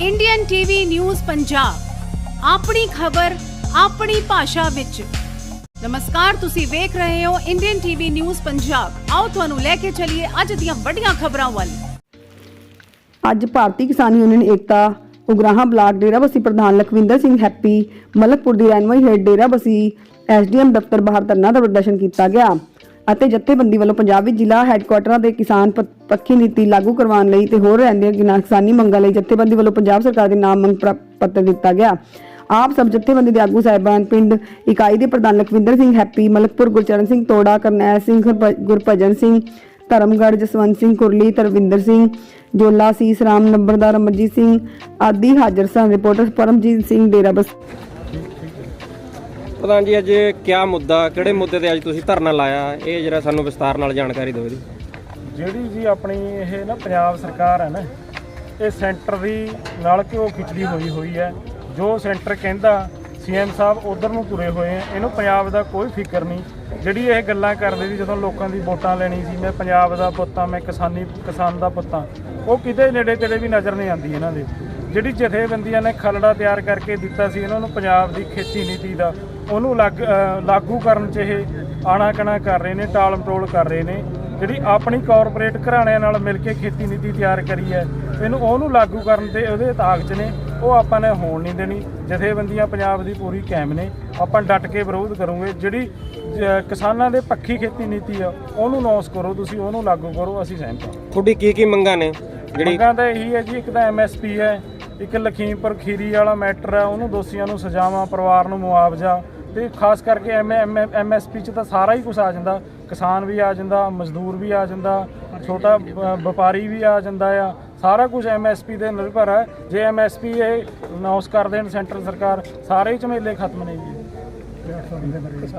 Indian TV news Punjab ਆਪਣੀ ਖਬਰ, ਆਪਣੀ ਭਾਸ਼ਾ ਵਿੱਚ। ਨਮਸਕਾਰ, ਤੁਸੀਂ ਵੇਖ ਰਹੇ ਹੋ ਇੰਡੀਅਨ ਟੀਵੀ ਨਿਊਜ਼ ਪੰਜਾਬ ਆਓ ਤੁਹਾਨੂੰ ਲੈ ਕੇ ਚੱਲੀਏ ਅੱਜ ਦੀਆਂ ਵੱਡੀਆਂ ਖਬਰਾਂ ਵੱਲ। ਅੱਜ ਭਾਰਤੀ ਕਿਸਾਨ ਯੂਨੀਅਨ ਏਕਤਾ, ਉਗਰਾਹਾਂ ਬਲਾਕ ਡੇਰਾਬੱਸੀ ਪ੍ਰਧਾਨ ਲਖਵਿੰਦਰ ਸਿੰਘ ਹੈਪੀ, ਮਲਕਪੁਰ ਦੀ ਰਹਿਨਮਾਈ ਹੇਠ ਡੇਰਾਬੱਸੀ ਐਸਡੀਐਮ ਦਫ਼ਤਰ ਬਾਹਰ ਧਰਨਾ ਦਾ ਪ੍ਰਦਰਸ਼ਨ ਕੀਤਾ ਗਿਆ। ਅਤੇ ਜਥੇਬੰਦੀ ਵੱਲੋਂ ਪੰਜਾਬ ਵਿੱਚ ਜ਼ਿਲ੍ਹਾ ਹੈੱਡਕੁਆਟਰਾਂ ਦੇ ਕਿਸਾਨ ਪੱਖੀ ਨੀਤੀ ਲਾਗੂ ਕਰਵਾਉਣ ਲਈ ਤੇ ਹੋਰ ਰਹਿੰਦੀਆਂ ਕਿਨਾ- ਕਿਸਾਨੀ ਮੰਗਾਂ ਲਈ ਜਥੇਬੰਦੀ ਵੱਲੋਂ ਪੰਜਾਬ ਸਰਕਾਰ ਦੇ ਨਾਮ ਮੰਗ ਪੱਤਰ ਦਿੱਤਾ ਗਿਆ। ਆਪ ਸਭ ਜਥੇਬੰਦੀ ਦੇ ਆਗੂ ਸਾਹਿਬਾਨ ਪਿੰਡ ਇਕਾਈ ਦੇ ਪ੍ਰਧਾਨ ਲਖਵਿੰਦਰ ਸਿੰਘ, ਹੈਪੀ ਮਲਕਪੁਰ, ਗੁਰਚਰਨ ਸਿੰਘ ਤੋੜਾ, ਕਰਨੈਲ ਸਿੰਘ ਗੁਰਭਜਨ ਸਿੰਘ, ਧਰਮਗੜ੍ਹ, ਜਸਵੰਤ ਸਿੰਘ, ਕੁਰਲੀ ਤਰਵਿੰਦਰ ਸਿੰਘ, ਜੋਲਾ, ਸੀਸ ਰਾਮ, ਨੰਬਰਦਾਰ ਅਮਰਜੀਤ ਸਿੰਘ ਆਦਿ ਹਾਜ਼ਰ ਸਨ। ਰਿਪੋਰਟਰ ਪਰਮਜੀਤ ਸਿੰਘ ਡੇਰਾਬੱਸ ਪ੍ਰਧਾਨ ਜੀ ਅੱਜ ਕਿਆ ਮੁੱਦਾ, ਕਿਹੜੇ ਮੁੱਦੇ ਤੇ ਅੱਜ ਤੁਸੀਂ ਧਰਨਾ ਲਾਇਆ? ਇਹ ਜਿਹੜਾ ਸਾਨੂੰ ਵਿਸਤਾਰ ਨਾਲ ਜਾਣਕਾਰੀ ਦਿਓ ਜੀ। ਜਿਹੜੀ ਜੀ ਆਪਣੀ ਇਹ ਨਾ ਪੰਜਾਬ ਸਰਕਾਰ ਹੈ ਨਾ, ਇਹ ਸੈਂਟਰ ਦੀ ਨਾਲ ਘਿਓ ਖਿਚੜੀ ਹੋਈ ਹੋਈ ਹੈ। ਜੋ ਸੈਂਟਰ ਕਹਿੰਦਾ ਸੀਐਮ ਸਾਹਿਬ ਉਧਰ ਨੂੰ ਤੁਰੇ ਹੋਏ ਆ, ਇਹਨੂੰ ਪੰਜਾਬ ਦਾ ਕੋਈ ਫਿਕਰ ਨਹੀਂ। ਜਿਹੜੀ ਇਹ ਗੱਲਾਂ ਕਰਦੇ ਸੀ, ਜਦੋਂ ਲੋਕਾਂ ਦੀ ਵੋਟਾਂ ਲੈਣੀ ਸੀ, ਮੈਂ ਪੰਜਾਬ ਦਾ ਪੁੱਤਾਂ, ਮੈਂ ਕਿਸਾਨੀ, ਕਿਸਾਨ ਦਾ ਪੁੱਤਾਂ, ਉਹ ਕਿਤੇ ਨੇੜੇ ਤੇੜੇ ਵੀ ਨਜ਼ਰ ਨਹੀਂ ਆਉਂਦੀ ਇਹਨਾਂ ਦੇ। ਜਿਹੜੀ ਜਥੇਬੰਦੀਆਂ ਨੇ ਖਲੜਾ ਤਿਆਰ ਕਰਕੇ ਦਿੱਤਾ ਸੀ ਇਹਨਾਂ ਨੂੰ ਪੰਜਾਬ ਦੀ ਖੇਤੀ ਨੀਤੀ ਦਾ ਉਹਨੂੰ ਲੱਗ- ਕਰਨ 'ਚ ਇਹ ਆਣਾ-ਕਣਾ ਕਰ ਰਹੇ ਨੇ ਟਾਲ ਮਟੋਲ ਕਰ ਰਹੇ ਨੇ। ਜਿਹੜੀ ਆਪਣੀ ਕਾਰਪੋਰੇਟ ਘਰਾਣਿਆਂ ਨਾਲ ਮਿਲ ਕੇ ਖੇਤੀ ਨੀਤੀ ਤਿਆਰ ਕਰੀ ਹੈ ਇਹਨੂੰ ਉਹਨੂੰ ਲਾਗੂ ਕਰਨ ਤੇ ਉਹਦੇ ਤਾਕ 'ਚ ਨੇ ਉਹ ਆਪਾਂ ਨੇ ਹੋਣ ਨਹੀਂ ਦੇਣੀ। ਜਥੇਬੰਦੀਆਂ ਪੰਜਾਬ ਦੀ ਪੂਰੀ ਕਾਇਮ ਨੇ। ਆਪਾਂ ਡਟ ਕੇ ਵਿਰੋਧ ਕਰੂਗੇ। ਜਿਹੜੀ ਕਿਸਾਨਾਂ ਦੇ ਪੱਖੀ ਖੇਤੀ ਨੀਤੀ ਆ ਉਹਨੂੰ ਨੌਸ ਕਰੋ ਤੁਸੀਂ ਉਹਨੂੰ ਲਾਗੂ ਕਰੋ ਅਸੀਂ ਸਹਿਮਤ ਹਾਂ। ਤੁਹਾਡੀ ਕੀ ਕੀ ਮੰਗਾਂ ਨੇ? ਜਿਹੜੀ ਮੰਗਾਂ ਤਾਂ ਇਹੀ ਹੈ ਜੀ ਇੱਕ ਤਾਂ ਐਮਐਸਪੀ ਹੈ ਇੱਕ ਲਖੀਮਪੁਰ ਖੀਰੀ ਵਾਲਾ ਮੈਟਰ ਹੈ ਉਹਨੂੰ ਦੋਸ਼ੀਆਂ ਨੂੰ ਸਜ਼ਾਵਾਂ, ਪਰਿਵਾਰ ਨੂੰ ਮੁਆਵਜ਼ਾ ਤੇ ਖਾਸ ਕਰਕੇ ਐਮਐਸਪੀ ਚ ਤਾਂ ਸਾਰਾ ਹੀ ਕੁਝ ਆ ਜਾਂਦਾ। ਕਿਸਾਨ ਵੀ ਆ ਜਾਂਦਾ, ਮਜ਼ਦੂਰ ਵੀ ਆ ਜਾਂਦਾ, ਛੋਟਾ ਵਪਾਰੀ ਵੀ ਆ ਜਾਂਦਾ ਆ। ਸਾਰਾ ਕੁਝ ਐਮਐਸਪੀ ਦੇ ਨਿਰਭਰ ਹੈ ਜੇ ਐਮਐਸਪੀ ਇਹ ਅਨਾਉਂਸ ਕਰ ਦੇਣ ਸੈਂਟਰ ਸਰਕਾਰ, ਸਾਰੇ ਹੀ ਝਮੇਲੇ ਖਤਮ ਨੇ ਜੀ।